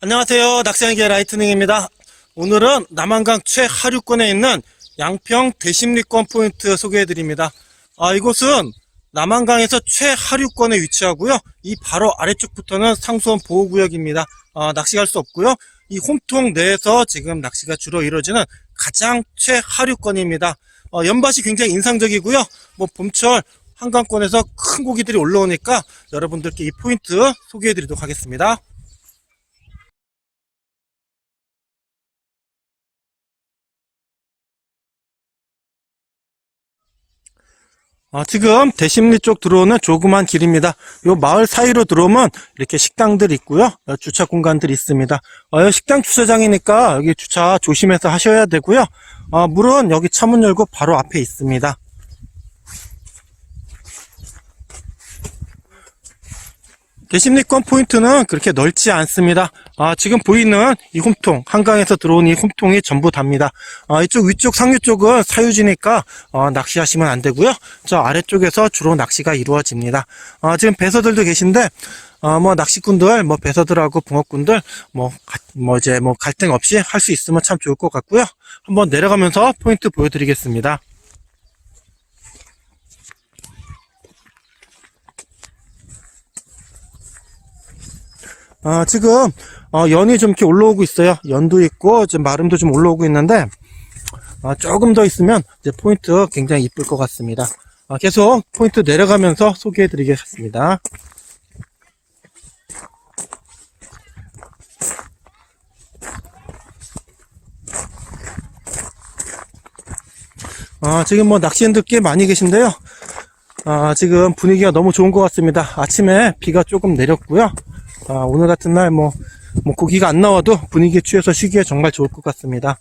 안녕하세요. 낚시한개 라이트닝입니다. 오늘은 남한강 최하류권에 있는 양평 대심리권 포인트 소개해 드립니다. 아, 이곳은 남한강에서 최하류권에 위치하고요. 이 바로 아래쪽부터는 상수원 보호구역입니다. 아, 낚시 갈 수 없고요. 이 홈통 내에서 지금 낚시가 주로 이루어지는 가장 최하류권입니다. 어, 연밭이 굉장히 인상적이고요. 뭐 봄철 한강권에서 큰 고기들이 올라오니까 여러분들께 이 포인트 소개해 드리도록 하겠습니다. 아, 지금 대심리 쪽 들어오는 조그만 길입니다. 요 마을 사이로 들어오면 이렇게 식당들 있고요. 어, 주차 공간들 있습니다. 어, 식당 주차장이니까 여기 주차 조심해서 하셔야 되고요. 어, 물은 여기 차문 열고 바로 앞에 있습니다. 대심리권 포인트는 그렇게 넓지 않습니다. 아, 지금 보이는 이 홈통, 한강에서 들어온 이 홈통이 전부 답니다. 아, 이쪽 위쪽 상류 쪽은 사유지니까 어, 낚시하시면 안 되고요. 저 아래쪽에서 주로 낚시가 이루어집니다. 아, 지금 배서들도 계신데 어, 뭐 낚시꾼들, 뭐 배서들하고 붕어꾼들 뭐, 가- 뭐 이제 뭐 갈등 없이 할 수 있으면 참 좋을 것 같고요. 한번 내려가면서 포인트 보여드리겠습니다. 아, 지금 어, 연이 좀 이렇게 올라오고 있어요. 연도 있고 지금 마름도 좀 올라오고 있는데 아, 조금 더 있으면 이제 포인트 굉장히 이쁠 것 같습니다. 아, 계속 포인트 내려가면서 소개해드리겠습니다. 아, 지금 뭐 낚시인들 꽤 많이 계신데요. 아, 지금 분위기가 너무 좋은 것 같습니다. 아침에 비가 조금 내렸고요. 아, 오늘 같은 날 뭐, 뭐 고기가 안 나와도 분위기에 취해서 쉬기에 정말 좋을 것 같습니다.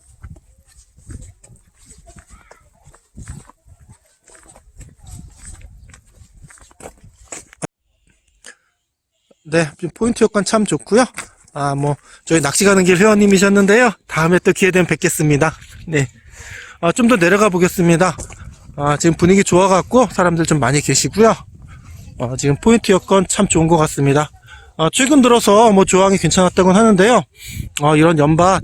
네, 포인트 여건 참 좋고요. 아, 뭐 저희 낚시 가는 길 회원님이셨는데요. 다음에 또 기회 되면 뵙겠습니다. 네, 아, 좀 더 내려가 보겠습니다. 아, 지금 분위기 좋아갖고 사람들 좀 많이 계시고요. 어, 지금 포인트 여건 참 좋은 것 같습니다. 어, 최근 들어서 뭐 조항이 괜찮았다고 하는데요. 어, 이런 연밭,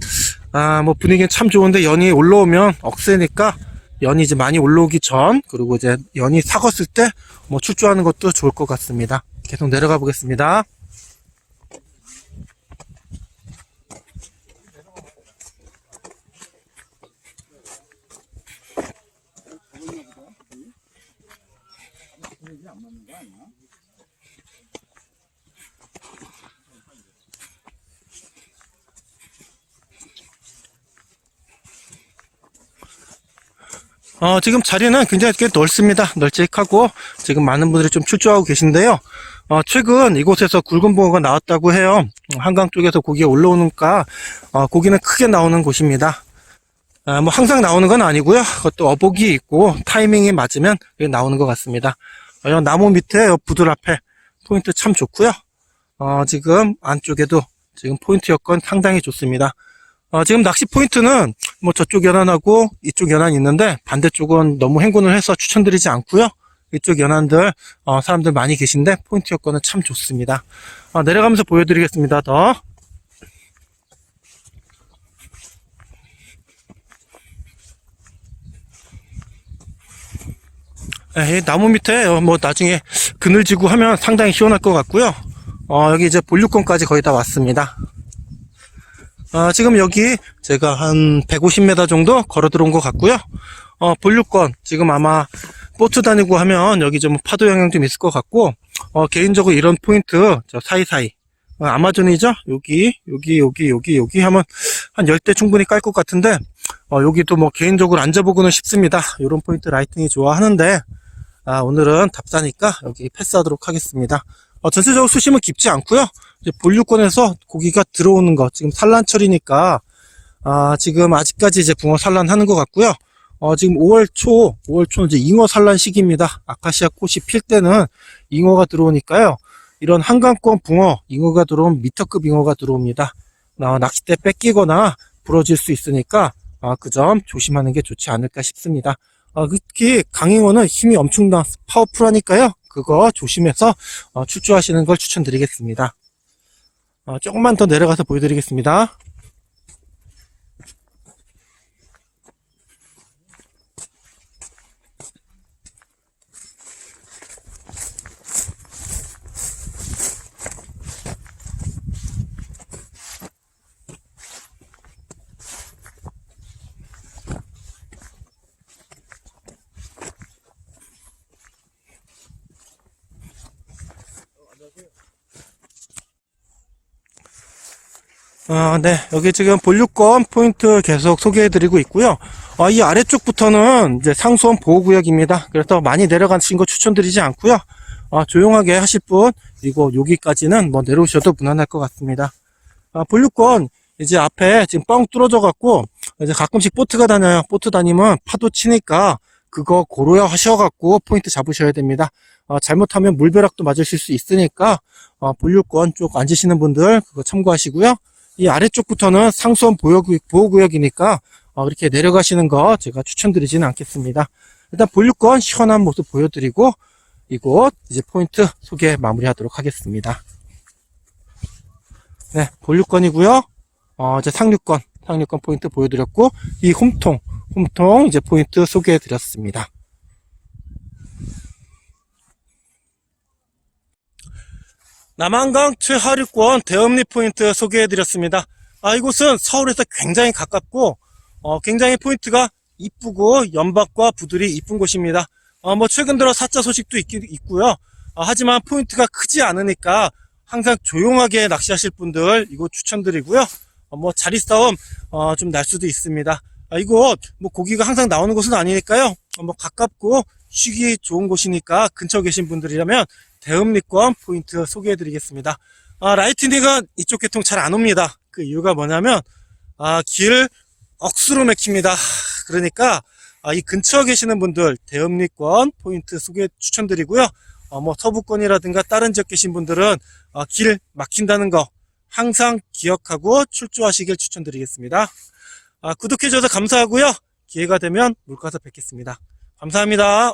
아, 뭐 분위기는 참 좋은데 연이 올라오면 억세니까 연이 이제 많이 올라오기 전, 그리고 이제 연이 삭았을 때 뭐 출조하는 것도 좋을 것 같습니다. 계속 내려가 보겠습니다. 어, 지금 자리는 굉장히 꽤 넓습니다. 널찍하고 지금 많은 분들이 좀 출조하고 계신데요. 어, 최근 이곳에서 굵은 붕어가 나왔다고 해요. 한강 쪽에서 고기가 올라오니까 어, 고기는 크게 나오는 곳입니다. 아, 뭐 항상 나오는 건 아니고요. 그것도 어복이 있고 타이밍이 맞으면 나오는 것 같습니다. 어, 요 나무 밑에 요 부들 앞에 포인트 참 좋고요. 어, 지금 안쪽에도 지금 포인트 여건 상당히 좋습니다. 어, 지금 낚시 포인트는 뭐 저쪽 연안하고 이쪽 연안이 있는데 반대쪽은 너무 행군을 해서 추천드리지 않고요. 이쪽 연안들 어, 사람들 많이 계신데 포인트 여건은 참 좋습니다. 어, 내려가면서 보여드리겠습니다. 더. 예, 이 나무 밑에 어, 뭐 나중에 그늘 지고 하면 상당히 시원할 것 같고요. 어, 여기 이제 본류권까지 거의 다 왔습니다. 아, 지금 여기 제가 한 150m 정도 걸어 들어온 것 같고요. 어, 본류권 지금 아마 보트 다니고 하면 여기 좀 파도 영향 좀 있을 것 같고 어, 개인적으로 이런 포인트 저 사이사이 어, 아마존이죠? 여기 여기 여기 여기 여기 하면 한 10대 충분히 깔 것 같은데 어, 여기도 뭐 개인적으로 앉아보고는 싶습니다. 이런 포인트 라이팅이 좋아하는데 아, 오늘은 답사니까 여기 패스하도록 하겠습니다. 어, 전체적으로 수심은 깊지 않고요. 이제 본류권에서 고기가 들어오는 거 지금 산란철이니까 아, 지금 아직까지 이제 붕어 산란하는 것 같고요. 어, 지금 5월 초, 5월 초 이제 잉어 산란 시기입니다. 아카시아 꽃이 필 때는 잉어가 들어오니까요. 이런 한강권 붕어, 잉어가 들어오면 미터급 잉어가 들어옵니다. 어, 낚싯대 뺏기거나 부러질 수 있으니까 아, 그점 조심하는 게 좋지 않을까 싶습니다. 어, 특히 강잉어는 힘이 엄청나 파워풀하니까요. 그거 조심해서 어, 출조하시는 걸 추천드리겠습니다. 어, 조금만 더 내려가서 보여드리겠습니다. 아, 네. 여기 지금 본류권 포인트 계속 소개해드리고 있고요. 어, 이 아래쪽부터는 이제 상수원 보호구역입니다. 그래서 많이 내려가신 거 추천드리지 않고요. 어, 조용하게 하실 분, 그리고 여기까지는 뭐 내려오셔도 무난할 것 같습니다. 아, 본류권, 이제 앞에 지금 뻥 뚫어져 갖고, 이제 가끔씩 보트가 다녀요. 보트 다니면 파도 치니까, 그거 고려 하셔갖고 포인트 잡으셔야 됩니다. 어, 잘못하면 물벼락도 맞으실 수 있으니까, 어, 본류권 쪽 앉으시는 분들, 그거 참고하시고요. 이 아래쪽부터는 상수원 보호구역, 보호구역 이니까 어, 이렇게 내려가시는 거 제가 추천드리지는 않겠습니다. 일단 본류권 시원한 모습 보여드리고 이곳 이제 포인트 소개 마무리하도록 하겠습니다. 네, 본류권이고요. 어, 이제 상류권, 상류권 포인트 보여드렸고 이 홈통, 홈통 이제 포인트 소개해드렸습니다. 남한강 최하류권 대음리 포인트 소개해드렸습니다. 아, 이곳은 서울에서 굉장히 가깝고, 어, 굉장히 포인트가 이쁘고, 연박과 부들이 이쁜 곳입니다. 어, 뭐, 최근 들어 사자 소식도 있, 있고요. 어, 하지만 포인트가 크지 않으니까 항상 조용하게 낚시하실 분들 이곳 추천드리고요. 어, 뭐, 자리 싸움, 어, 좀 날 수도 있습니다. 아, 이곳, 뭐, 고기가 항상 나오는 곳은 아니니까요. 어, 뭐, 가깝고, 쉬기 좋은 곳이니까 근처 계신 분들이라면 대음리권 포인트 소개해 드리겠습니다. 아, 라이트닝은 이쪽 계통 잘 안 옵니다. 그 이유가 뭐냐면, 아, 길 억수로 막힙니다. 그러니까, 아, 이 근처에 계시는 분들, 대음리권 포인트 소개 추천드리고요. 어, 뭐, 서부권이라든가 다른 지역 계신 분들은, 아, 길 막힌다는 거 항상 기억하고 출조하시길 추천드리겠습니다. 아, 구독해주셔서 감사하고요. 기회가 되면 물가서 뵙겠습니다. 감사합니다.